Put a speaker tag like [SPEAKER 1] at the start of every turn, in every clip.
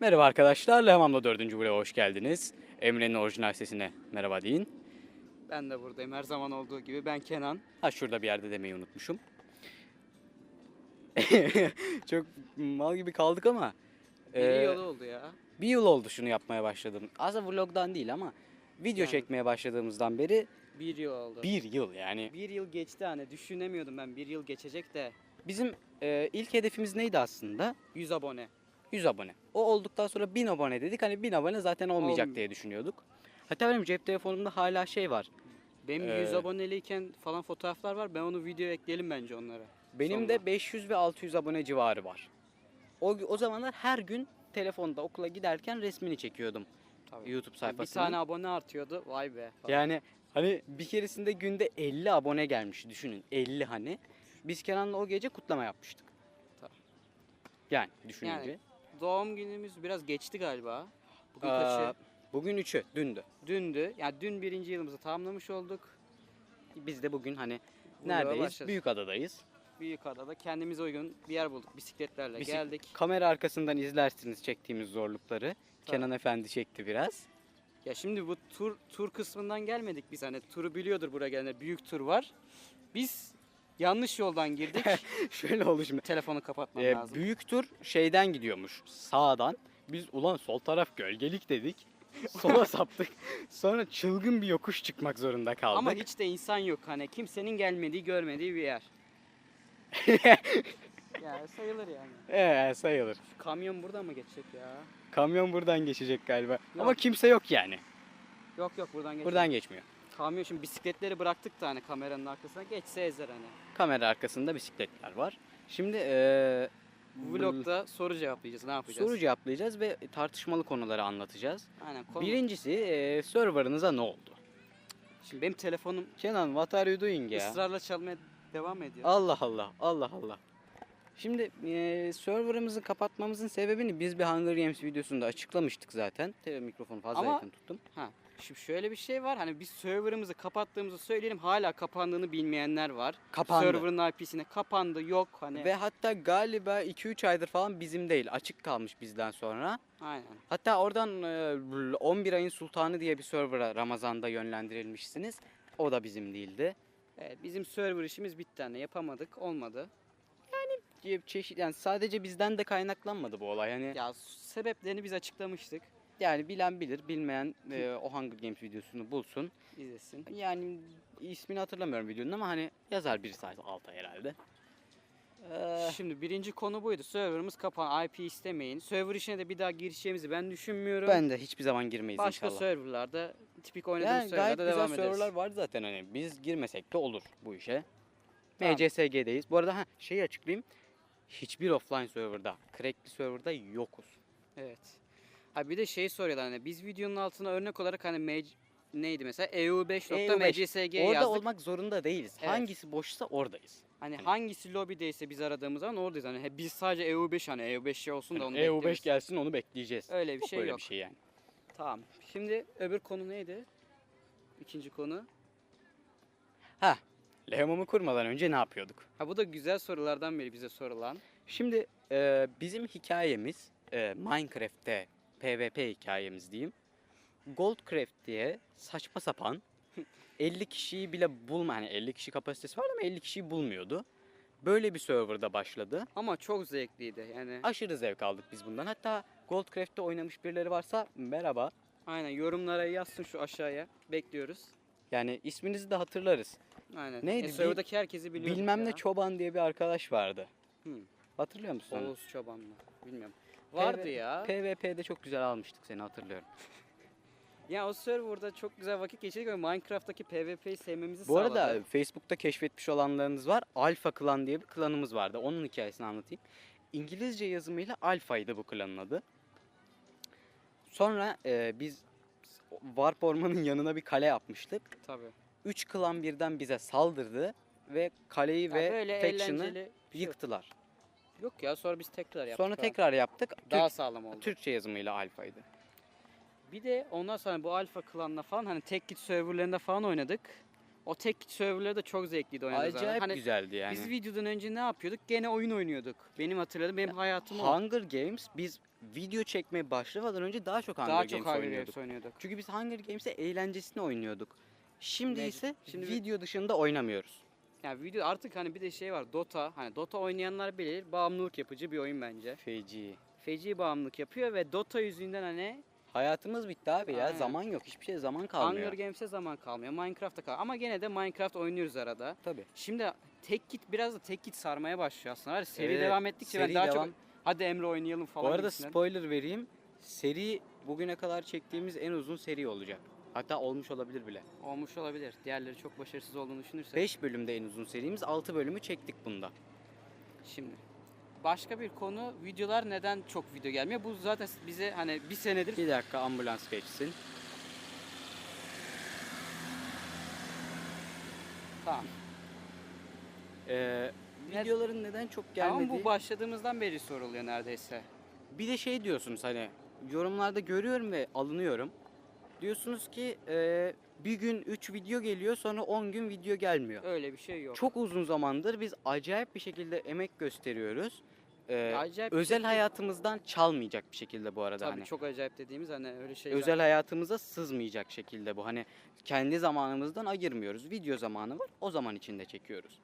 [SPEAKER 1] Merhaba arkadaşlar, Lehman'la 4. buraya hoş geldiniz. Emre'nin orijinal sesine merhaba deyin.
[SPEAKER 2] Ben de buradayım her zaman olduğu gibi. Ben Kenan.
[SPEAKER 1] Ha şurada bir yerde demeyi unutmuşum. Çok mal gibi kaldık ama.
[SPEAKER 2] Bir
[SPEAKER 1] e,
[SPEAKER 2] yolu oldu ya.
[SPEAKER 1] bir yıl oldu şunu yapmaya başladım. Aslında vlogdan değil ama video
[SPEAKER 2] Yani.
[SPEAKER 1] çekmeye başladığımızdan beri
[SPEAKER 2] Bir yıl oldu.
[SPEAKER 1] bir yıl yani.
[SPEAKER 2] Bir yıl geçti hani düşünemiyordum ben bir yıl geçecek de
[SPEAKER 1] Bizim e, ilk hedefimiz neydi aslında?
[SPEAKER 2] 100 abone.
[SPEAKER 1] 100 abone. O olduktan sonra 1000 abone dedik. Hani 1000 abone zaten olmayacak
[SPEAKER 2] Olmuyor.
[SPEAKER 1] diye düşünüyorduk. Hatta benim cep telefonumda hala şey var.
[SPEAKER 2] Benim
[SPEAKER 1] Ee,
[SPEAKER 2] 100 aboneliyken falan fotoğraflar var. Ben onu videoya ekleyelim bence onlara.
[SPEAKER 1] Benim
[SPEAKER 2] Sonra.
[SPEAKER 1] de 500 ve 600 abone civarı var. O, o zamanlar her gün telefonda okula giderken resmini çekiyordum
[SPEAKER 2] Tabii.
[SPEAKER 1] YouTube
[SPEAKER 2] bir tane abone artıyordu. Vay be. falan.
[SPEAKER 1] Yani hani bir keresinde günde 50 abone gelmiş düşünün. 50 hani. Biz Kenan'la o gece kutlama yapmıştık.
[SPEAKER 2] Tabii.
[SPEAKER 1] Yani düşününce.
[SPEAKER 2] Yani Doğum günümüz biraz geçti galiba. Bugün
[SPEAKER 1] Aa,
[SPEAKER 2] kaçı?
[SPEAKER 1] bugün 3'ü, dündü.
[SPEAKER 2] Dündü. Yani dün birinci yılımızı tamamlamış olduk.
[SPEAKER 1] Biz de bugün hani
[SPEAKER 2] Vloga
[SPEAKER 1] neredeyiz?
[SPEAKER 2] başlarız.
[SPEAKER 1] Büyükada'dayız.
[SPEAKER 2] Büyükada'da kendimize uygun bir yer bulduk. Bisikletlerle
[SPEAKER 1] Bisik-
[SPEAKER 2] geldik.
[SPEAKER 1] Kamera arkasından izlersiniz çektiğimiz zorlukları.
[SPEAKER 2] Tabii.
[SPEAKER 1] Kenan Efendi çekti biraz.
[SPEAKER 2] Ya şimdi bu tur tur kısmından gelmedik biz hani turu biliyordur buraya gelenler büyük tur var. Biz yanlış yoldan girdik.
[SPEAKER 1] Şöyle oldu şimdi.
[SPEAKER 2] Telefonu kapatmam
[SPEAKER 1] Ee,
[SPEAKER 2] lazım.
[SPEAKER 1] büyük tur şeyden gidiyormuş. Sağdan. Biz ulan sol taraf gölgelik dedik. Sola saptık. Sonra çılgın bir yokuş çıkmak zorunda kaldık.
[SPEAKER 2] Ama hiç de insan yok hani kimsenin gelmediği görmediği bir yer. ya sayılır yani.
[SPEAKER 1] Ee, sayılır.
[SPEAKER 2] Şu kamyon burada mı geçecek ya?
[SPEAKER 1] Kamyon buradan geçecek galiba. Ama kimse yok yani.
[SPEAKER 2] Yok yok buradan geçecek.
[SPEAKER 1] Buradan geçmiyor.
[SPEAKER 2] Kamyon şimdi bisikletleri bıraktık da hani kameranın arkasına geçse ezer hani.
[SPEAKER 1] Kamera arkasında bisikletler var. Şimdi
[SPEAKER 2] Bu vlogda soru cevaplayacağız ne yapacağız?
[SPEAKER 1] soru cevaplayacağız ve tartışmalı konuları anlatacağız.
[SPEAKER 2] Aynen konu.
[SPEAKER 1] Birincisi ee, serverınıza ne oldu?
[SPEAKER 2] Şimdi benim telefonum
[SPEAKER 1] Kenan what are you doing ya?
[SPEAKER 2] ısrarla çalmaya devam ediyor.
[SPEAKER 1] Allah Allah, Allah Allah. Şimdi eee serverımızı kapatmamızın sebebini biz bir Hunger Games videosunda açıklamıştık zaten. Tabii mikrofonu fazla
[SPEAKER 2] Ama-
[SPEAKER 1] yakın tuttum.
[SPEAKER 2] Ha, şimdi şöyle bir şey var. Hani biz serverımızı kapattığımızı söyleyelim. Hala kapandığını bilmeyenler var.
[SPEAKER 1] Kapandı.
[SPEAKER 2] Server'ın IP'sine kapandı. Yok hani.
[SPEAKER 1] Ve hatta galiba 2-3 aydır falan bizim değil. Açık kalmış bizden sonra.
[SPEAKER 2] Aynen.
[SPEAKER 1] Hatta oradan eee, 11 ayın sultanı diye bir server'a Ramazan'da yönlendirilmişsiniz. O da bizim değildi.
[SPEAKER 2] Evet, bizim server işimiz bitti hani yapamadık. Olmadı.
[SPEAKER 1] Çe- Çeşit yani sadece bizden de kaynaklanmadı bu olay. Hani
[SPEAKER 2] Ya sebeplerini biz açıklamıştık.
[SPEAKER 1] Yani bilen bilir, bilmeyen eee, o Hunger Games videosunu bulsun.
[SPEAKER 2] İzlesin.
[SPEAKER 1] Yani ismini hatırlamıyorum videonun ama hani yazar bir sayfa alta herhalde. Ee,
[SPEAKER 2] Şimdi birinci konu buydu. Serverımız kapan. IP istemeyin. Server işine de bir daha girişeceğimizi ben düşünmüyorum.
[SPEAKER 1] ben de hiçbir zaman girmeyiz
[SPEAKER 2] Başka
[SPEAKER 1] inşallah.
[SPEAKER 2] serverlarda tipik oynadığımız
[SPEAKER 1] Yani gayet
[SPEAKER 2] serverlarda
[SPEAKER 1] güzel
[SPEAKER 2] devam ederiz.
[SPEAKER 1] serverlar var zaten hani biz girmesek de olur bu işe.
[SPEAKER 2] Tamam.
[SPEAKER 1] MCSG'deyiz. Bu arada ha, şeyi açıklayayım. Hiçbir offline serverda, crackli serverda yokuz.
[SPEAKER 2] Evet. Ha bir de şey soruyorlar hani biz videonun altına örnek olarak hani mec- neydi mesela E EU5.mcsg
[SPEAKER 1] Orada
[SPEAKER 2] yazdık.
[SPEAKER 1] olmak zorunda değiliz.
[SPEAKER 2] Evet.
[SPEAKER 1] Hangisi boşsa oradayız.
[SPEAKER 2] Hani
[SPEAKER 1] Hani-
[SPEAKER 2] hangisi lobideyse biz aradığımız zaman oradayız. Hani he- biz sadece EU5 hani EU5 şey olsun da onu
[SPEAKER 1] Yani EU5
[SPEAKER 2] bekliyoruz.
[SPEAKER 1] gelsin onu bekleyeceğiz.
[SPEAKER 2] Öyle bir
[SPEAKER 1] Yok
[SPEAKER 2] şey
[SPEAKER 1] öyle
[SPEAKER 2] yok.
[SPEAKER 1] bir şey yani.
[SPEAKER 2] Tamam. Şimdi öbür konu neydi? İkinci konu.
[SPEAKER 1] Ha, Lehman'ı kurmadan önce ne yapıyorduk?
[SPEAKER 2] Ha bu da güzel sorulardan biri bize sorulan.
[SPEAKER 1] Şimdi e, bizim hikayemiz e, Minecraft'te PvP hikayemiz diyeyim. Goldcraft diye saçma sapan 50 kişiyi bile bulma hani 50 kişi kapasitesi vardı ama 50 kişiyi bulmuyordu. Böyle bir serverda başladı.
[SPEAKER 2] Ama çok zevkliydi. Yani
[SPEAKER 1] Aşırı zevk aldık biz bundan. Hatta Goldcraft'te oynamış birileri varsa merhaba.
[SPEAKER 2] aynen yorumlara yazsın şu aşağıya. Bekliyoruz.
[SPEAKER 1] Yani isminizi de hatırlarız.
[SPEAKER 2] Aynen.
[SPEAKER 1] Neydi?
[SPEAKER 2] E, serverdaki herkesi biliyoruz
[SPEAKER 1] Bilmem
[SPEAKER 2] ya.
[SPEAKER 1] ne çoban diye bir arkadaş vardı.
[SPEAKER 2] Hı.
[SPEAKER 1] Hatırlıyor musun?
[SPEAKER 2] Oğuz Çoban mı? Bilmiyorum. Vardı
[SPEAKER 1] PV
[SPEAKER 2] ya.
[SPEAKER 1] PvP'de çok güzel almıştık seni hatırlıyorum.
[SPEAKER 2] Ya o serverda çok güzel vakit geçirdik ve Minecraft'taki PvP'yi sevmemizi
[SPEAKER 1] Bu
[SPEAKER 2] sağladı.
[SPEAKER 1] arada Facebook'ta keşfetmiş olanlarınız var. Alfa Klan diye bir klanımız vardı. Onun hikayesini anlatayım. İngilizce yazımıyla Alfa'ydı bu klanın adı. Sonra e, biz Warp Orman'ın yanına bir kale yapmıştık.
[SPEAKER 2] Tabii.
[SPEAKER 1] Üç klan birden bize saldırdı ve kaleyi
[SPEAKER 2] Ya
[SPEAKER 1] ve faction'ı
[SPEAKER 2] eğlenceli bir şey yok. ya sonra biz tekrar yaptık.
[SPEAKER 1] Sonra tekrar yaptık.
[SPEAKER 2] daha
[SPEAKER 1] Türk-
[SPEAKER 2] sağlam oldu.
[SPEAKER 1] Türkçe yazımıyla Alfa'ydı.
[SPEAKER 2] Bir de ondan sonra bu Alpha klanla falan hani tek git serverlarında falan oynadık. O tek git serverları da çok zevkliydi oynadığı.
[SPEAKER 1] Acayip
[SPEAKER 2] Hani
[SPEAKER 1] güzeldi yani.
[SPEAKER 2] biz videodan önce ne yapıyorduk? Gene oyun oynuyorduk. Benim hatırladığım benim hayatım o.
[SPEAKER 1] Hunger Games biz video çekmeye başlamadan önce daha çok Hunger
[SPEAKER 2] Daha
[SPEAKER 1] Games
[SPEAKER 2] çok Hunger
[SPEAKER 1] oynuyorduk.
[SPEAKER 2] Games oynuyorduk.
[SPEAKER 1] Çünkü biz Hunger Games'e eğlencesine oynuyorduk. Şimdi
[SPEAKER 2] Mec-
[SPEAKER 1] ise
[SPEAKER 2] şimdi
[SPEAKER 1] video dışında oynamıyoruz.
[SPEAKER 2] Yani video artık hani bir de şey var Dota. Hani Dota oynayanlar bilir bağımlılık yapıcı bir oyun bence.
[SPEAKER 1] Feci.
[SPEAKER 2] Feci bağımlılık yapıyor ve Dota yüzünden hani
[SPEAKER 1] Hayatımız bitti abi ya.
[SPEAKER 2] Aynen.
[SPEAKER 1] Zaman yok. Hiçbir şey zaman kalmıyor.
[SPEAKER 2] Hunger Games'e zaman kalmıyor. Minecraft'ta kalmıyor. Ama gene de Minecraft oynuyoruz arada.
[SPEAKER 1] Tabii.
[SPEAKER 2] Şimdi tek git biraz da tek git sarmaya başlıyor aslında. Var seri
[SPEAKER 1] Evet,
[SPEAKER 2] devam ettikçe ben
[SPEAKER 1] seri
[SPEAKER 2] daha
[SPEAKER 1] devam.
[SPEAKER 2] çok hadi Emre oynayalım falan
[SPEAKER 1] Bu arada
[SPEAKER 2] gibisinden.
[SPEAKER 1] spoiler vereyim. Seri bugüne kadar çektiğimiz en uzun seri olacak. Hatta olmuş olabilir bile.
[SPEAKER 2] olmuş olabilir. Diğerleri çok başarısız olduğunu düşünürsek.
[SPEAKER 1] 5 bölümde en uzun serimiz. 6 bölümü çektik bunda.
[SPEAKER 2] Şimdi başka bir konu videolar neden çok video gelmiyor? Bu zaten bize hani bir senedir
[SPEAKER 1] Bir dakika ambulans geçsin.
[SPEAKER 2] tamam.
[SPEAKER 1] Ee, videoların neden çok gelmediği.
[SPEAKER 2] bu başladığımızdan beri soruluyor neredeyse.
[SPEAKER 1] Bir de şey diyorsunuz hani yorumlarda görüyorum ve alınıyorum. Diyorsunuz ki e, bir gün 3 video geliyor sonra 10 gün video gelmiyor.
[SPEAKER 2] Öyle bir şey yok.
[SPEAKER 1] Çok uzun zamandır biz acayip bir şekilde emek gösteriyoruz. Ee,
[SPEAKER 2] acayip bir
[SPEAKER 1] özel
[SPEAKER 2] şekilde-
[SPEAKER 1] hayatımızdan çalmayacak bir şekilde bu arada
[SPEAKER 2] Tabii
[SPEAKER 1] hani.
[SPEAKER 2] çok acayip dediğimiz hani öyle şeyler.
[SPEAKER 1] Özel hayatımıza sızmayacak şekilde bu. Hani kendi zamanımızdan ayırmıyoruz. Video zamanı var. O zaman içinde çekiyoruz.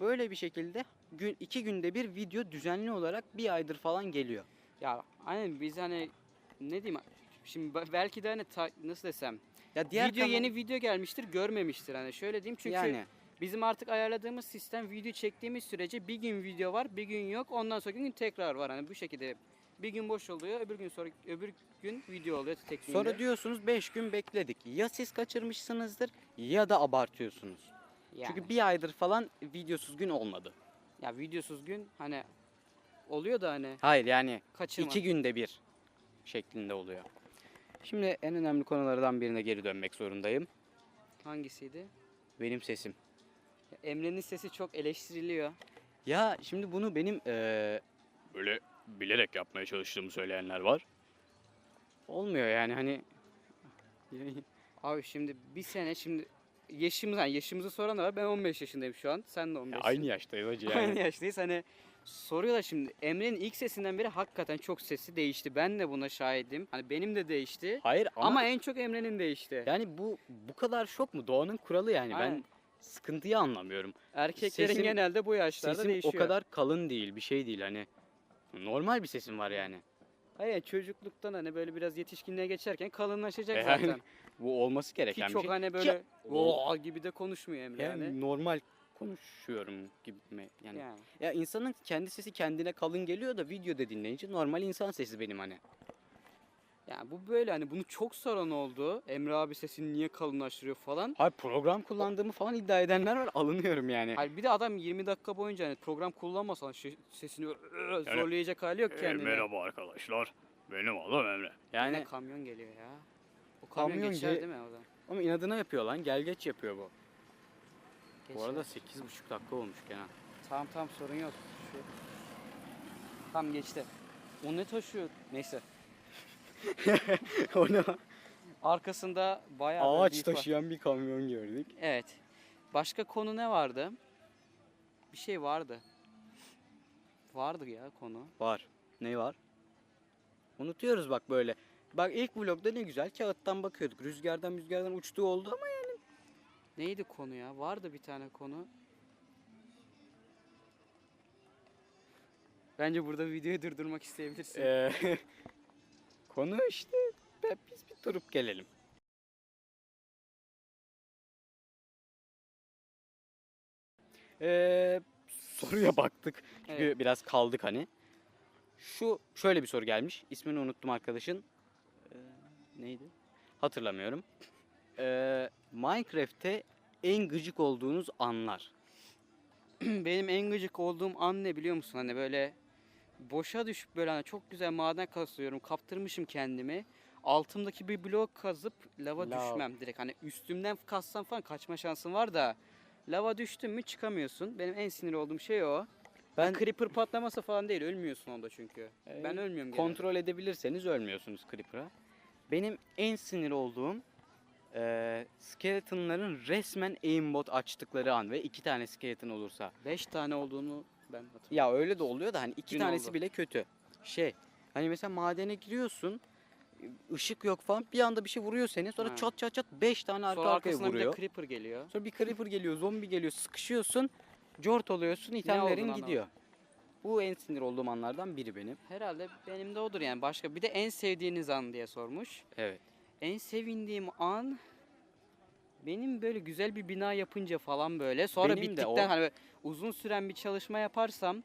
[SPEAKER 1] Böyle bir şekilde gün iki günde bir video düzenli olarak bir aydır falan geliyor.
[SPEAKER 2] Ya aynen biz hani ne diyeyim şimdi be- belki de hani ta- nasıl desem
[SPEAKER 1] Ya diğer
[SPEAKER 2] video
[SPEAKER 1] kanal-
[SPEAKER 2] yeni video gelmiştir görmemiştir hani şöyle diyeyim çünkü
[SPEAKER 1] yani
[SPEAKER 2] bizim artık ayarladığımız sistem video çektiğimiz sürece bir gün video var bir gün yok ondan sonra gün tekrar var hani bu şekilde bir gün boş oluyor öbür gün sonra öbür gün video oluyor tek günde.
[SPEAKER 1] sonra diyorsunuz 5 gün bekledik. Ya siz kaçırmışsınızdır ya da abartıyorsunuz.
[SPEAKER 2] yani,
[SPEAKER 1] Çünkü bir aydır falan videosuz gün olmadı.
[SPEAKER 2] ya videosuz gün hani oluyor da hani
[SPEAKER 1] Hayır yani
[SPEAKER 2] kaçırma.
[SPEAKER 1] iki günde bir şeklinde oluyor. Şimdi en önemli konulardan birine geri dönmek zorundayım.
[SPEAKER 2] Hangisiydi?
[SPEAKER 1] Benim sesim.
[SPEAKER 2] Ya Emre'nin sesi çok eleştiriliyor.
[SPEAKER 1] Ya şimdi bunu benim eee, böyle bilerek yapmaya çalıştığımı söyleyenler var. Olmuyor yani hani
[SPEAKER 2] Abi şimdi bir sene şimdi yaşımız yani yaşımızı soran da var. Ben 15 yaşındayım şu an. Sen de 15.
[SPEAKER 1] aynı yaştayız hacı
[SPEAKER 2] Aynı
[SPEAKER 1] yani.
[SPEAKER 2] yaştayız. Hani soruyorlar şimdi. Emre'nin ilk sesinden beri hakikaten çok sesi değişti. Ben de buna şahidim. Hani benim de değişti.
[SPEAKER 1] Hayır ama,
[SPEAKER 2] Ama, en çok Emre'nin değişti.
[SPEAKER 1] yani bu bu kadar şok mu? Doğanın kuralı yani. Ben
[SPEAKER 2] Aynen.
[SPEAKER 1] sıkıntıyı anlamıyorum.
[SPEAKER 2] Erkeklerin
[SPEAKER 1] sesim-
[SPEAKER 2] genelde bu yaşlarda
[SPEAKER 1] Sesim
[SPEAKER 2] değişiyor.
[SPEAKER 1] o kadar kalın değil, bir şey değil hani. Normal bir sesim var yani.
[SPEAKER 2] Hayır çocukluktan hani böyle biraz yetişkinliğe geçerken kalınlaşacak
[SPEAKER 1] E yani
[SPEAKER 2] zaten.
[SPEAKER 1] Bu olması
[SPEAKER 2] Ki
[SPEAKER 1] gereken bir
[SPEAKER 2] çok
[SPEAKER 1] şey.
[SPEAKER 2] hani böyle
[SPEAKER 1] o
[SPEAKER 2] gibi de konuşmuyor Emre
[SPEAKER 1] Yani
[SPEAKER 2] yani.
[SPEAKER 1] normal konuşuyorum gibi mi? Yani.
[SPEAKER 2] Yani.
[SPEAKER 1] Ya insanın kendi sesi kendine kalın geliyor da videoda dinleyince normal insan sesi benim hani.
[SPEAKER 2] Yani bu böyle hani bunu çok soran oldu. Emre abi sesini niye kalınlaştırıyor falan.
[SPEAKER 1] Hayır program kullandığımı falan iddia edenler var. Alınıyorum yani.
[SPEAKER 2] Hayır bir de adam 20 dakika boyunca hani program kullanmasa şey- sesini böyle zorlayacak hali yok kendine.
[SPEAKER 1] arkadaşlar. Benim oğlum Emre.
[SPEAKER 2] Yani
[SPEAKER 1] Yani
[SPEAKER 2] kamyon geliyor ya. O kamyon,
[SPEAKER 1] Kamyon
[SPEAKER 2] geçer
[SPEAKER 1] ge-
[SPEAKER 2] değil mi o zaman?
[SPEAKER 1] ama inadına yapıyor lan. Gel geç yapıyor bu.
[SPEAKER 2] Geçer.
[SPEAKER 1] Bu arada 8,5 dakika olmuş Kenan.
[SPEAKER 2] Tamam tamam sorun yok. Şu... Tam geçti. O ne taşıyor? Neyse.
[SPEAKER 1] o ne?
[SPEAKER 2] Arkasında bayağı böyle
[SPEAKER 1] Ağaç
[SPEAKER 2] büyük var.
[SPEAKER 1] taşıyan bir kamyon gördük.
[SPEAKER 2] Evet. Başka konu ne vardı? Bir şey vardı. Vardı ya konu.
[SPEAKER 1] Var. Ne var? Unutuyoruz bak böyle. Bak ilk vlogda ne güzel kağıttan bakıyorduk. Rüzgardan rüzgardan uçtuğu oldu ama
[SPEAKER 2] Neydi konu ya? Vardı bir tane konu. Bence burada videoyu durdurmak isteyebilirsin.
[SPEAKER 1] Ee, konu işte be- biz bir durup gelelim. Ee, soruya baktık. Çünkü
[SPEAKER 2] Evet.
[SPEAKER 1] biraz kaldık hani. Şu şöyle bir soru gelmiş. İsmini unuttum arkadaşın. Ee, neydi? Hatırlamıyorum. Ee, Minecraft'te en gıcık olduğunuz anlar.
[SPEAKER 2] Benim en gıcık olduğum an ne biliyor musun? Hani böyle boşa düşüp böyle hani çok güzel maden kazıyorum. Kaptırmışım kendimi. Altımdaki bir blok kazıp lava
[SPEAKER 1] Lav.
[SPEAKER 2] düşmem direkt. Hani üstümden kazsam falan kaçma şansın var da lava düştün mü çıkamıyorsun. Benim en sinir olduğum şey o.
[SPEAKER 1] Ben
[SPEAKER 2] Creeper patlaması falan değil. Ölmüyorsun onda çünkü.
[SPEAKER 1] Ee,
[SPEAKER 2] ben ölmüyorum genelde.
[SPEAKER 1] kontrol edebilirseniz ölmüyorsunuz Creeper'a. Benim en sinir olduğum e, skeletonların resmen aimbot açtıkları an ve iki tane skeleton olursa.
[SPEAKER 2] 5 tane olduğunu ben hatırlıyorum.
[SPEAKER 1] Ya öyle de oluyor da hani iki
[SPEAKER 2] Dün
[SPEAKER 1] tanesi
[SPEAKER 2] oldu.
[SPEAKER 1] bile kötü. Şey Hani mesela madene giriyorsun, ışık yok falan bir anda bir şey vuruyor seni sonra
[SPEAKER 2] Ha.
[SPEAKER 1] çat çat çat 5 tane arka
[SPEAKER 2] Sonra
[SPEAKER 1] arkaya
[SPEAKER 2] arkasından bir de
[SPEAKER 1] vuruyor.
[SPEAKER 2] creeper geliyor.
[SPEAKER 1] Sonra bir creeper geliyor, zombi geliyor, sıkışıyorsun, cort oluyorsun, itemlerin gidiyor. Bu en sinir olduğum anlardan biri benim.
[SPEAKER 2] Herhalde benim de odur yani. Başka bir de en sevdiğiniz an diye sormuş.
[SPEAKER 1] Evet.
[SPEAKER 2] En sevindiğim an benim böyle güzel bir bina yapınca falan böyle. Sonra
[SPEAKER 1] Benim de
[SPEAKER 2] bittikten
[SPEAKER 1] o.
[SPEAKER 2] hani uzun süren bir çalışma yaparsam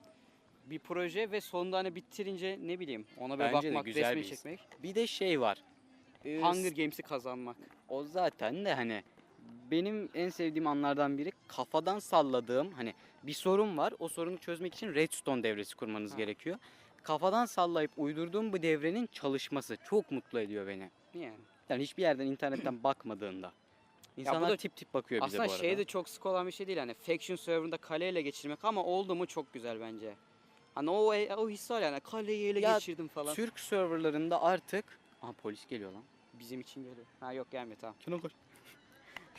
[SPEAKER 2] bir proje ve sonunda hani bitirince ne bileyim ona böyle
[SPEAKER 1] Bence
[SPEAKER 2] bakmak,
[SPEAKER 1] güzel
[SPEAKER 2] resmini
[SPEAKER 1] bir
[SPEAKER 2] çekmek.
[SPEAKER 1] Bir de şey var. Ee,
[SPEAKER 2] Hunger Games'i kazanmak.
[SPEAKER 1] O zaten de hani benim en sevdiğim anlardan biri kafadan salladığım hani bir sorun var. O sorunu çözmek için redstone devresi kurmanız
[SPEAKER 2] Ha.
[SPEAKER 1] gerekiyor. Kafadan sallayıp uydurduğum bu devrenin çalışması çok mutlu ediyor beni.
[SPEAKER 2] Yani.
[SPEAKER 1] Yani hiçbir yerden internetten bakmadığında. İnsanlar
[SPEAKER 2] da
[SPEAKER 1] tip tip bakıyor bize
[SPEAKER 2] Aslında
[SPEAKER 1] bu arada.
[SPEAKER 2] şey de çok sık olan bir şey değil hani faction server'ında kaleyle geçirmek ama oldu mu çok güzel bence. Hani o o his var yani kaleyi ele
[SPEAKER 1] Ya,
[SPEAKER 2] geçirdim falan.
[SPEAKER 1] Türk serverlarında artık Aha polis geliyor lan.
[SPEAKER 2] Bizim için geliyor. Ha yok gelmiyor tamam.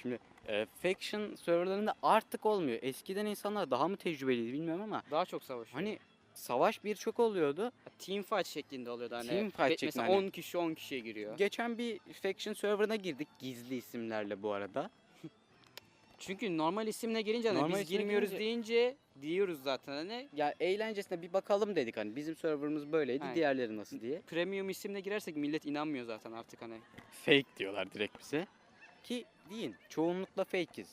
[SPEAKER 1] Şimdi e, faction serverlarında artık olmuyor. Eskiden insanlar daha mı tecrübeliydi bilmiyorum ama
[SPEAKER 2] Daha çok savaşıyor.
[SPEAKER 1] hani savaş birçok oluyordu.
[SPEAKER 2] team fight şeklinde oluyordu hani.
[SPEAKER 1] Team fight şeklinde
[SPEAKER 2] Mesela
[SPEAKER 1] hani.
[SPEAKER 2] 10 kişi 10 kişiye giriyor.
[SPEAKER 1] Geçen bir faction serverına girdik gizli isimlerle bu arada.
[SPEAKER 2] Çünkü normal isimle girince hani
[SPEAKER 1] Normal
[SPEAKER 2] biz girmiyoruz
[SPEAKER 1] girince-
[SPEAKER 2] deyince diyoruz zaten hani.
[SPEAKER 1] Ya eğlencesine bir bakalım dedik hani bizim serverımız böyleydi
[SPEAKER 2] Aynen.
[SPEAKER 1] diğerleri nasıl diye.
[SPEAKER 2] Premium isimle girersek millet inanmıyor zaten artık hani.
[SPEAKER 1] Fake diyorlar direkt bize. Ki deyin çoğunlukla fake'iz.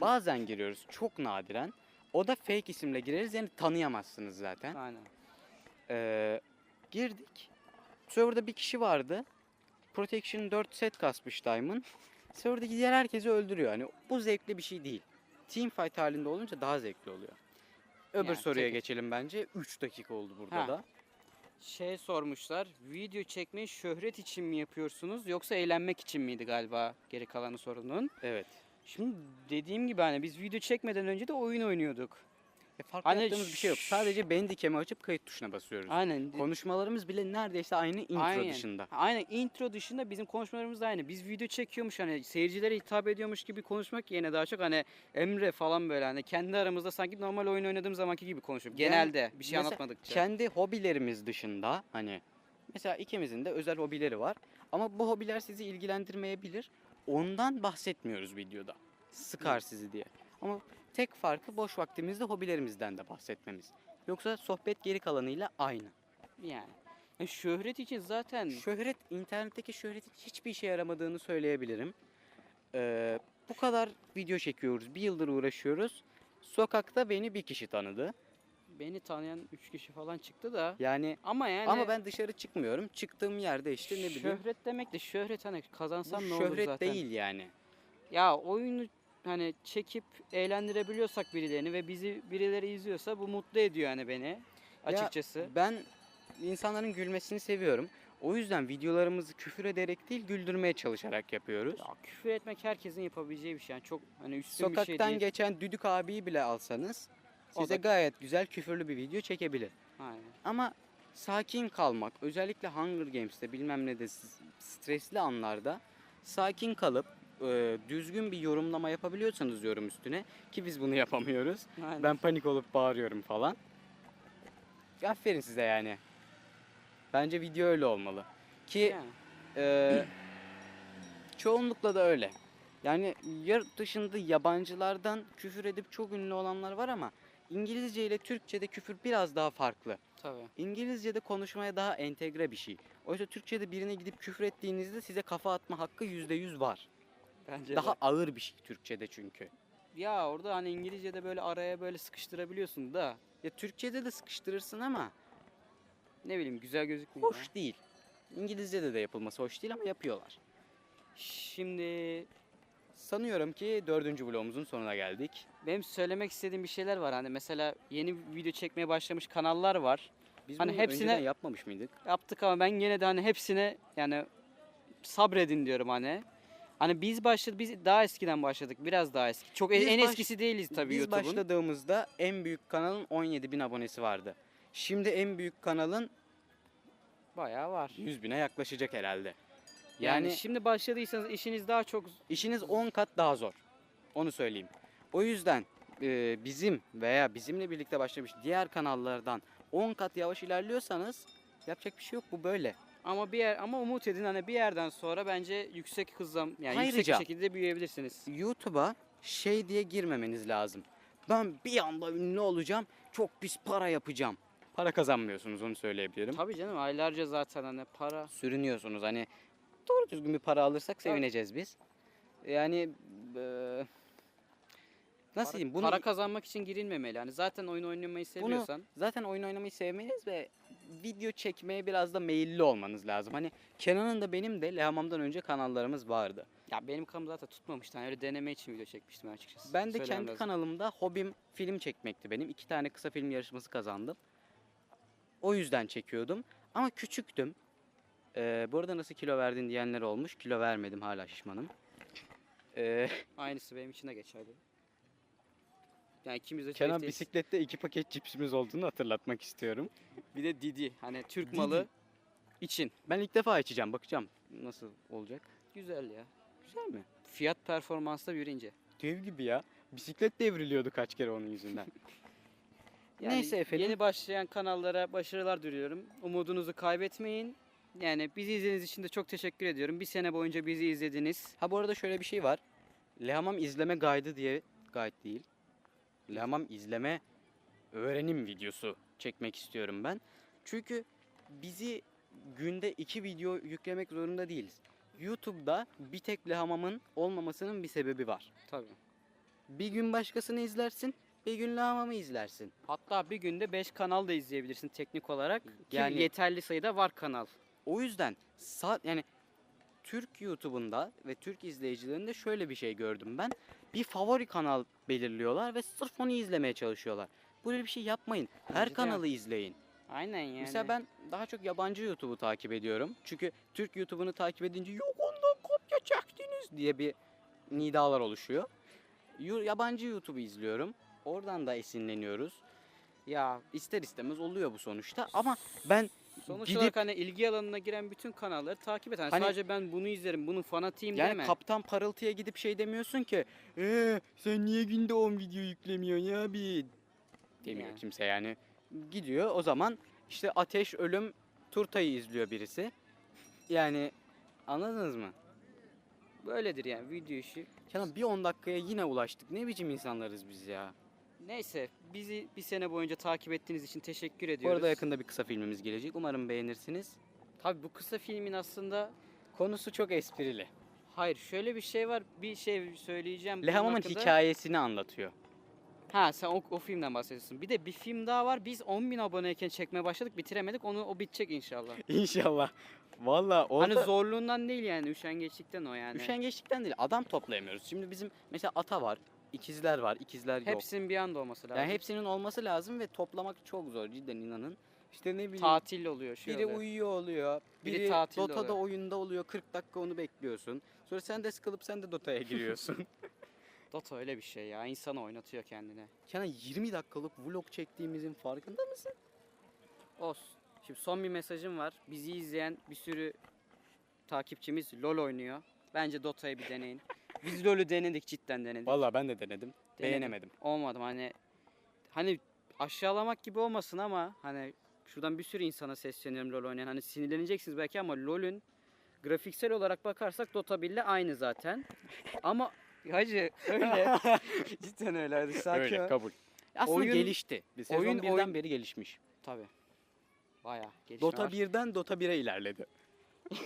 [SPEAKER 1] Bazen giriyoruz çok nadiren. O da fake isimle gireriz yani tanıyamazsınız zaten.
[SPEAKER 2] Aynen.
[SPEAKER 1] Ee, girdik. Serverda bir kişi vardı. Protection 4 set kasmış Diamond. Serverdaki diğer herkesi öldürüyor. Hani bu zevkli bir şey değil. Team fight halinde olunca daha zevkli oluyor. Öbür
[SPEAKER 2] Yani
[SPEAKER 1] soruya
[SPEAKER 2] tek-
[SPEAKER 1] geçelim bence. 3 dakika oldu burada
[SPEAKER 2] Ha.
[SPEAKER 1] da.
[SPEAKER 2] Şey sormuşlar. Video çekmeyi şöhret için mi yapıyorsunuz yoksa eğlenmek için miydi galiba geri kalanı sorunun?
[SPEAKER 1] Evet.
[SPEAKER 2] Şimdi dediğim gibi hani biz video çekmeden önce de oyun oynuyorduk.
[SPEAKER 1] E, farklı
[SPEAKER 2] Hani
[SPEAKER 1] yaptığımız bir şey yok. Sadece Bandicam'i açıp kayıt tuşuna basıyoruz.
[SPEAKER 2] Aynen.
[SPEAKER 1] Konuşmalarımız bile neredeyse aynı intro
[SPEAKER 2] Aynen.
[SPEAKER 1] dışında.
[SPEAKER 2] Aynen intro dışında bizim konuşmalarımız da aynı. Biz video çekiyormuş hani seyircilere hitap ediyormuş gibi konuşmak yerine daha çok hani Emre falan böyle hani kendi aramızda sanki normal oyun oynadığım zamanki gibi konuşuyorum.
[SPEAKER 1] Yani
[SPEAKER 2] Genelde bir şey anlatmadıkça.
[SPEAKER 1] Kendi hobilerimiz dışında hani mesela ikimizin de özel hobileri var. Ama bu hobiler sizi ilgilendirmeyebilir. Ondan bahsetmiyoruz videoda. Sıkar sizi diye. Ama tek farkı boş vaktimizde hobilerimizden de bahsetmemiz. Yoksa sohbet geri kalanıyla aynı.
[SPEAKER 2] Yani. E, şöhret için zaten
[SPEAKER 1] Şöhret, internetteki şöhretin hiçbir işe yaramadığını söyleyebilirim. Ee, bu kadar video çekiyoruz. Bir yıldır uğraşıyoruz. Sokakta beni bir kişi tanıdı.
[SPEAKER 2] Beni tanıyan 3 kişi falan çıktı da
[SPEAKER 1] Yani
[SPEAKER 2] ama yani
[SPEAKER 1] ama ben dışarı çıkmıyorum. Çıktığım yerde işte ne bileyim.
[SPEAKER 2] şöhret demek de şöhret hani
[SPEAKER 1] Bu
[SPEAKER 2] kazansam ne olur
[SPEAKER 1] şöhret
[SPEAKER 2] zaten.
[SPEAKER 1] değil yani.
[SPEAKER 2] Ya oyunu hani çekip eğlendirebiliyorsak birilerini ve bizi birileri izliyorsa bu mutlu ediyor yani beni açıkçası.
[SPEAKER 1] Ben insanların gülmesini seviyorum. O yüzden videolarımızı küfür ederek değil güldürmeye çalışarak yapıyoruz.
[SPEAKER 2] Ya küfür etmek herkesin yapabileceği bir şey. Yani çok hani üstün bir şey
[SPEAKER 1] Sokaktan
[SPEAKER 2] değil.
[SPEAKER 1] geçen düdük abiyi bile alsanız size
[SPEAKER 2] da-
[SPEAKER 1] gayet güzel küfürlü bir video çekebilir.
[SPEAKER 2] Aynen.
[SPEAKER 1] Ama sakin kalmak, özellikle Hunger Games'te bilmem ne de stresli anlarda sakin kalıp e, düzgün bir yorumlama yapabiliyorsanız yorum üstüne ki biz bunu yapamıyoruz.
[SPEAKER 2] Aynen.
[SPEAKER 1] Ben panik olup bağırıyorum falan. Aferin size yani. Bence video öyle olmalı. Ki
[SPEAKER 2] Yani.
[SPEAKER 1] e, çoğunlukla da öyle. Yani yurt dışında yabancılardan küfür edip çok ünlü olanlar var ama İngilizce ile Türkçe'de küfür biraz daha farklı.
[SPEAKER 2] Tabii.
[SPEAKER 1] İngilizce'de konuşmaya daha entegre bir şey. Oysa Türkçe'de birine gidip küfür ettiğinizde size kafa atma hakkı %100 var.
[SPEAKER 2] Bence
[SPEAKER 1] Daha
[SPEAKER 2] de.
[SPEAKER 1] ağır bir şey Türkçe'de çünkü.
[SPEAKER 2] Ya orada hani İngilizce'de böyle araya böyle sıkıştırabiliyorsun da
[SPEAKER 1] Ya Türkçe'de de sıkıştırırsın ama
[SPEAKER 2] ne bileyim güzel gözükmüyor. ya.
[SPEAKER 1] hoş değil. İngilizce'de de yapılması hoş değil ama yapıyorlar.
[SPEAKER 2] Şimdi
[SPEAKER 1] Sanıyorum ki dördüncü vlogumuzun sonuna geldik.
[SPEAKER 2] benim söylemek istediğim bir şeyler var. Hani mesela yeni video çekmeye başlamış kanallar var.
[SPEAKER 1] Biz
[SPEAKER 2] Hani hepsine-
[SPEAKER 1] yapmamış mıydık?
[SPEAKER 2] Yaptık ama ben yine de hani hepsine yani sabredin diyorum hani. Hani biz başladık, biz daha eskiden başladık. Biraz daha eski. Çok
[SPEAKER 1] Biz
[SPEAKER 2] en
[SPEAKER 1] baş-
[SPEAKER 2] eskisi değiliz tabii
[SPEAKER 1] Biz
[SPEAKER 2] YouTube'un.
[SPEAKER 1] başladığımızda en büyük kanalın 17 bin abonesi vardı. Şimdi en büyük kanalın
[SPEAKER 2] Bayağı var.
[SPEAKER 1] 100 bine yaklaşacak herhalde.
[SPEAKER 2] Yani,
[SPEAKER 1] Yani,
[SPEAKER 2] şimdi başladıysanız işiniz daha çok
[SPEAKER 1] işiniz 10 kat daha zor. Onu söyleyeyim. O yüzden e, bizim veya bizimle birlikte başlamış diğer kanallardan 10 kat yavaş ilerliyorsanız Yapacak bir şey yok bu böyle.
[SPEAKER 2] Ama bir yer ama umut edin hani bir yerden sonra bence yüksek hızla yani yüksek
[SPEAKER 1] Ayrıca-
[SPEAKER 2] bir şekilde büyüyebilirsiniz.
[SPEAKER 1] YouTube'a şey diye girmemeniz lazım. Ben bir anda ünlü olacağım. Çok pis para yapacağım. Para kazanmıyorsunuz onu söyleyebilirim.
[SPEAKER 2] Tabii canım aylarca zaten hani para
[SPEAKER 1] Sürünüyorsunuz hani doğru düzgün bir para alırsak sevineceğiz biz. Yani eee, nasıl diyeyim bunu
[SPEAKER 2] para kazanmak için girilmemeli. Hani zaten oyun oynamayı seviyorsan
[SPEAKER 1] zaten oyun oynamayı sevmeniz ve video çekmeye biraz da meyilli olmanız lazım. Hani Kenan'ın da benim de Lehamam'dan önce kanallarımız vardı.
[SPEAKER 2] ya benim kanım zaten tutmamıştı. Hani öyle deneme için video çekmiştim açıkçası.
[SPEAKER 1] Ben de
[SPEAKER 2] Söylemem
[SPEAKER 1] kendi
[SPEAKER 2] lazım.
[SPEAKER 1] kanalımda hobim film çekmekti benim. İki tane kısa film yarışması kazandım. O yüzden çekiyordum. Ama küçüktüm. Ee, bu arada nasıl kilo verdin diyenler olmuş. Kilo vermedim hala şişmanım. Ee,
[SPEAKER 2] Aynısı benim için de geçerli. Yani ikimiz de
[SPEAKER 1] Kenan bisiklette iki paket cipsimiz olduğunu hatırlatmak istiyorum.
[SPEAKER 2] Bir de Didi. Hani Türk
[SPEAKER 1] Didi.
[SPEAKER 2] malı için.
[SPEAKER 1] Ben ilk defa içeceğim. Bakacağım nasıl olacak.
[SPEAKER 2] Güzel ya.
[SPEAKER 1] Güzel mi?
[SPEAKER 2] Fiyat performansla yürüyünce.
[SPEAKER 1] Dev gibi ya. Bisiklet devriliyordu kaç kere onun yüzünden.
[SPEAKER 2] Yani
[SPEAKER 1] Neyse efendim.
[SPEAKER 2] Yeni başlayan kanallara başarılar diliyorum. Umudunuzu kaybetmeyin. Yani bizi izlediğiniz için de çok teşekkür ediyorum. Bir sene boyunca bizi izlediniz.
[SPEAKER 1] Ha bu arada şöyle bir şey var. Lehamam izleme guide diye guide değil. Lehamam izleme öğrenim videosu çekmek istiyorum ben. Çünkü bizi günde iki video yüklemek zorunda değiliz. YouTube'da bir tek Lehamam'ın olmamasının bir sebebi var.
[SPEAKER 2] Tabii.
[SPEAKER 1] Bir gün başkasını izlersin, bir gün Lehamam'ı izlersin.
[SPEAKER 2] Hatta bir günde 5 kanal da izleyebilirsin teknik olarak. Ki
[SPEAKER 1] Yani-
[SPEAKER 2] yeterli sayıda var kanal.
[SPEAKER 1] O yüzden saat yani Türk YouTube'unda ve Türk izleyicilerinde şöyle bir şey gördüm ben. Bir favori kanal belirliyorlar ve sırf onu izlemeye çalışıyorlar. Böyle bir şey yapmayın. Her
[SPEAKER 2] Bence de.
[SPEAKER 1] kanalı izleyin.
[SPEAKER 2] Aynen yani.
[SPEAKER 1] Mesela ben daha çok yabancı YouTube'u takip ediyorum. Çünkü Türk YouTube'unu takip edince yok ondan kopya çektiniz diye bir nidalar oluşuyor. Yu- Yabancı YouTube'u izliyorum. Oradan da esinleniyoruz. Ya ister istemez oluyor bu sonuçta ama ben
[SPEAKER 2] Sonuç
[SPEAKER 1] gidip-
[SPEAKER 2] olarak hani ilgi alanına giren bütün kanalları takip et. Hani
[SPEAKER 1] Hani-
[SPEAKER 2] sadece ben bunu izlerim, bunun fanatiyim
[SPEAKER 1] Yani
[SPEAKER 2] deme.
[SPEAKER 1] kaptan parıltıya gidip şey demiyorsun ki eee sen niye günde 10 video yüklemiyorsun ya abi demiyor
[SPEAKER 2] Yani.
[SPEAKER 1] kimse yani. Gidiyor o zaman işte ateş ölüm turtayı izliyor birisi. Yani anladınız mı?
[SPEAKER 2] Böyledir yani video işi.
[SPEAKER 1] Kenan bir 10 dakikaya yine ulaştık. Ne biçim insanlarız biz ya.
[SPEAKER 2] Neyse bizi bir sene boyunca takip ettiğiniz için teşekkür
[SPEAKER 1] Bu
[SPEAKER 2] ediyoruz.
[SPEAKER 1] arada yakında bir kısa filmimiz gelecek. Umarım beğenirsiniz.
[SPEAKER 2] Tabii bu kısa filmin aslında
[SPEAKER 1] Konusu çok esprili.
[SPEAKER 2] hayır şöyle bir şey var. Bir şey söyleyeceğim. bunun
[SPEAKER 1] Lehamam'ın
[SPEAKER 2] hakkında.
[SPEAKER 1] hikayesini anlatıyor.
[SPEAKER 2] Ha sen o, o filmden bahsediyorsun. Bir de bir film daha var. Biz 10.000 aboneyken çekmeye başladık. Bitiremedik. Onu o bitecek inşallah.
[SPEAKER 1] İnşallah. Valla orada...
[SPEAKER 2] Hani zorluğundan değil yani. Üşengeçlikten o yani.
[SPEAKER 1] Üşengeçlikten değil. Adam toplayamıyoruz. Şimdi bizim mesela ata var. İkizler var. ikizler yok.
[SPEAKER 2] Hepsinin bir anda olması lazım.
[SPEAKER 1] Yani hepsinin olması lazım ve toplamak çok zor cidden inanın. İşte ne bileyim.
[SPEAKER 2] Tatil oluyor. Şey
[SPEAKER 1] biri
[SPEAKER 2] oluyor.
[SPEAKER 1] uyuyor oluyor.
[SPEAKER 2] Biri
[SPEAKER 1] Biri,
[SPEAKER 2] tatilde
[SPEAKER 1] Dota'da
[SPEAKER 2] oluyor.
[SPEAKER 1] oyunda oluyor. 40 dakika onu bekliyorsun. Sonra sen de sıkılıp sen de Dota'ya giriyorsun.
[SPEAKER 2] Dota öyle bir şey ya. İnsanı oynatıyor kendine.
[SPEAKER 1] Kenan 20 dakikalık vlog çektiğimizin farkında mısın?
[SPEAKER 2] Olsun. Şimdi son bir mesajım var. Bizi izleyen bir sürü takipçimiz LoL oynuyor. Bence Dota'yı bir deneyin. Biz LoL'ü denedik cidden denedik.
[SPEAKER 1] Vallahi ben de denedim.
[SPEAKER 2] Denedim.
[SPEAKER 1] Beğenemedim.
[SPEAKER 2] Olmadım hani hani aşağılamak gibi olmasın ama hani şuradan bir sürü insana sesleniyorum LoL oynayan. Hani sinirleneceksiniz belki ama LoL'ün grafiksel olarak bakarsak Dota 1 ile aynı zaten. Ama hacı öyle. cidden öyle. Hadi sakin
[SPEAKER 1] Öyle
[SPEAKER 2] ol.
[SPEAKER 1] kabul. Aslında
[SPEAKER 2] Oyun-
[SPEAKER 1] gelişti. Bir sezon
[SPEAKER 2] oyun-
[SPEAKER 1] birden
[SPEAKER 2] oyun-
[SPEAKER 1] beri gelişmiş.
[SPEAKER 2] Tabii. Bayağı gelişme
[SPEAKER 1] Dota
[SPEAKER 2] var.
[SPEAKER 1] 1'den Dota 1'e ilerledi.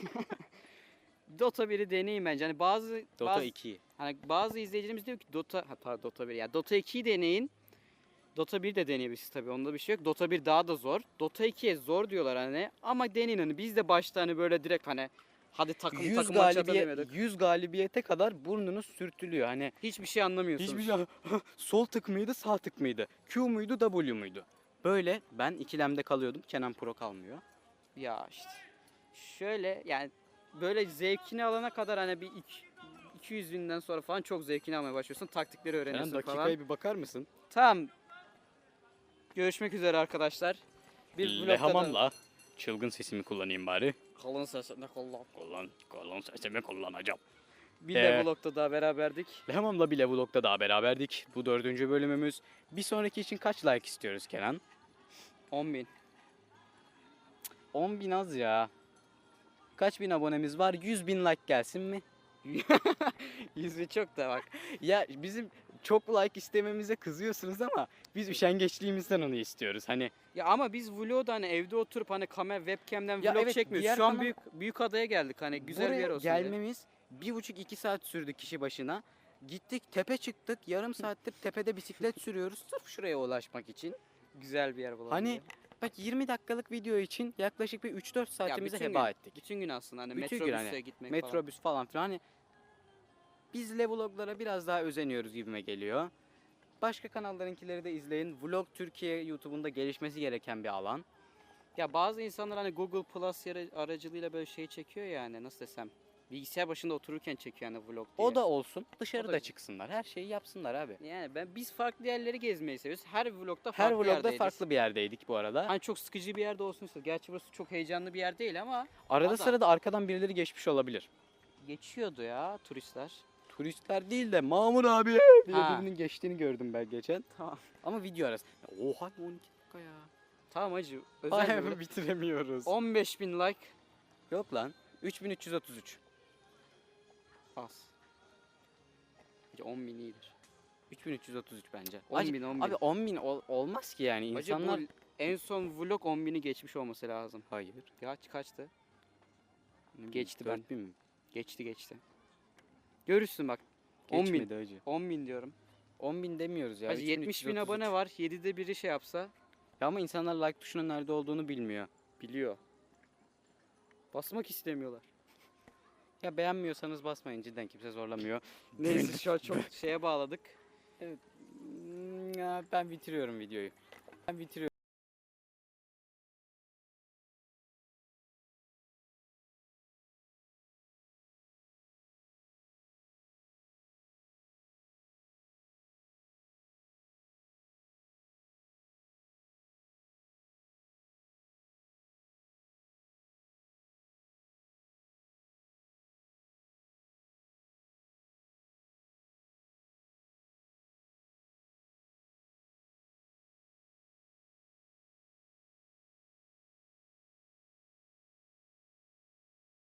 [SPEAKER 2] Dota 1'i deneyin bence. Hani bazı
[SPEAKER 1] Dota
[SPEAKER 2] bazı,
[SPEAKER 1] 2.
[SPEAKER 2] hani bazı izleyicilerimiz diyor ki Dota ha, pardon Dota 1 ya Dota 2'yi deneyin. Dota 1 de deneyebilirsiniz tabii. Onda bir şey yok. Dota 1 daha da zor. Dota 2'ye zor diyorlar hani. Ama deneyin hani. Biz de başta hani böyle direkt hani hadi takım
[SPEAKER 1] 100
[SPEAKER 2] takım
[SPEAKER 1] galibiyet
[SPEAKER 2] demedik.
[SPEAKER 1] 100 galibiyete kadar burnunuz sürtülüyor. Hani
[SPEAKER 2] Hiçbir şey anlamıyorsunuz.
[SPEAKER 1] hiçbir şey sol tık mıydı, sağ tık mıydı? Q muydu, W muydu? Böyle ben ikilemde kalıyordum. Kenan Pro kalmıyor.
[SPEAKER 2] Ya işte. Şöyle yani böyle zevkini alana kadar hani bir iki, 200 binden sonra falan çok zevkini almaya başlıyorsun. Taktikleri öğreniyorsun
[SPEAKER 1] dakikaya
[SPEAKER 2] falan.
[SPEAKER 1] bir bakar mısın?
[SPEAKER 2] Tamam. Görüşmek üzere arkadaşlar. Bir vlogda da-
[SPEAKER 1] çılgın sesimi kullanayım bari.
[SPEAKER 2] Kalın sesinde kullan.
[SPEAKER 1] Kullan, kullan sesimi kullanacağım.
[SPEAKER 2] Bir
[SPEAKER 1] Ee,
[SPEAKER 2] de daha beraberdik.
[SPEAKER 1] Lehamamla bile vlogda daha beraberdik. Bu dördüncü bölümümüz. Bir sonraki için kaç like istiyoruz Kenan?
[SPEAKER 2] 10 bin.
[SPEAKER 1] 10 bin az ya. Kaç bin abonemiz var? 100 bin like gelsin mi?
[SPEAKER 2] Yüzü çok da bak.
[SPEAKER 1] Ya bizim çok like istememize kızıyorsunuz ama biz üşengeçliğimizden onu istiyoruz. Hani
[SPEAKER 2] Ya ama biz vlog'da hani evde oturup hani kamera webcam'den
[SPEAKER 1] Ya
[SPEAKER 2] vlog
[SPEAKER 1] evet,
[SPEAKER 2] çekmiyoruz.
[SPEAKER 1] diğer
[SPEAKER 2] Şu an
[SPEAKER 1] kanal-
[SPEAKER 2] büyük büyük adaya geldik. Hani güzel bir
[SPEAKER 1] buraya
[SPEAKER 2] yer olsun diye.
[SPEAKER 1] gelmemiz bir buçuk iki saat sürdü kişi başına. Gittik tepe çıktık yarım saattir tepede bisiklet sürüyoruz sırf şuraya ulaşmak için.
[SPEAKER 2] Güzel bir yer bulalım.
[SPEAKER 1] Hani
[SPEAKER 2] diye.
[SPEAKER 1] Bak 20 dakikalık video için yaklaşık bir 3-4 saatimizi
[SPEAKER 2] bütün
[SPEAKER 1] heba
[SPEAKER 2] gün.
[SPEAKER 1] ettik.
[SPEAKER 2] bütün gün aslında hani
[SPEAKER 1] Bütün
[SPEAKER 2] metrobüse
[SPEAKER 1] hani,
[SPEAKER 2] gitmek falan.
[SPEAKER 1] Metrobüs falan filan hani biz vloglara biraz daha özeniyoruz gibime geliyor. Başka kanallarınkileri de izleyin. Vlog Türkiye YouTube'unda gelişmesi gereken bir alan.
[SPEAKER 2] Ya bazı insanlar hani Google Plus aracılığıyla böyle şey çekiyor yani nasıl desem. Bilgisayar başında otururken çekiyor yani vlog diye.
[SPEAKER 1] O da olsun. Dışarıda
[SPEAKER 2] O da-
[SPEAKER 1] çıksınlar. Her şeyi yapsınlar abi.
[SPEAKER 2] yani ben biz farklı yerleri gezmeyi seviyoruz. Her vlogda farklı
[SPEAKER 1] Her vlogda
[SPEAKER 2] yerdeyiz.
[SPEAKER 1] farklı bir yerdeydik bu arada.
[SPEAKER 2] Hani çok sıkıcı bir yerde olsun istedim. Gerçi burası çok heyecanlı bir yer değil ama
[SPEAKER 1] Arada
[SPEAKER 2] Ada.
[SPEAKER 1] sırada arkadan birileri geçmiş olabilir.
[SPEAKER 2] geçiyordu ya turistler.
[SPEAKER 1] Turistler değil de Mamur abi diye
[SPEAKER 2] Ha.
[SPEAKER 1] birinin geçtiğini gördüm ben geçen.
[SPEAKER 2] Tamam.
[SPEAKER 1] Ama video arası. Oha 12 dakika ya.
[SPEAKER 2] Tamam hacı. Özel bir vlog.
[SPEAKER 1] bitiremiyoruz.
[SPEAKER 2] 15 bin like
[SPEAKER 1] Yok lan. 3333.
[SPEAKER 2] az. Bence 10 bin iyidir.
[SPEAKER 1] 3333 bence.
[SPEAKER 2] 10
[SPEAKER 1] Acı-
[SPEAKER 2] bin 10 bin.
[SPEAKER 1] Abi 10 bin ol- olmaz ki yani.
[SPEAKER 2] Hacı
[SPEAKER 1] İnsanlar...
[SPEAKER 2] bu en son vlog 10 bini geçmiş olması lazım.
[SPEAKER 1] Hayır.
[SPEAKER 2] Kaç kaçtı?
[SPEAKER 1] Ne
[SPEAKER 2] Geçti ben.
[SPEAKER 1] 4000 mi?
[SPEAKER 2] Geçti geçti. Görürsün bak. 10 bin.
[SPEAKER 1] Geçmedi hacı.
[SPEAKER 2] 10 bin diyorum.
[SPEAKER 1] 10 bin demiyoruz ya.
[SPEAKER 2] Hacı 70 bin
[SPEAKER 1] 3333.
[SPEAKER 2] abone var. 7'de biri şey yapsa
[SPEAKER 1] Ya ama insanlar like tuşunun nerede olduğunu bilmiyor.
[SPEAKER 2] biliyor. Basmak istemiyorlar.
[SPEAKER 1] Ya beğenmiyorsanız basmayın cidden kimse zorlamıyor.
[SPEAKER 2] Neyse şu an çok şeye bağladık.
[SPEAKER 1] Hmm, ya ben bitiriyorum videoyu. Ben bitiriyorum.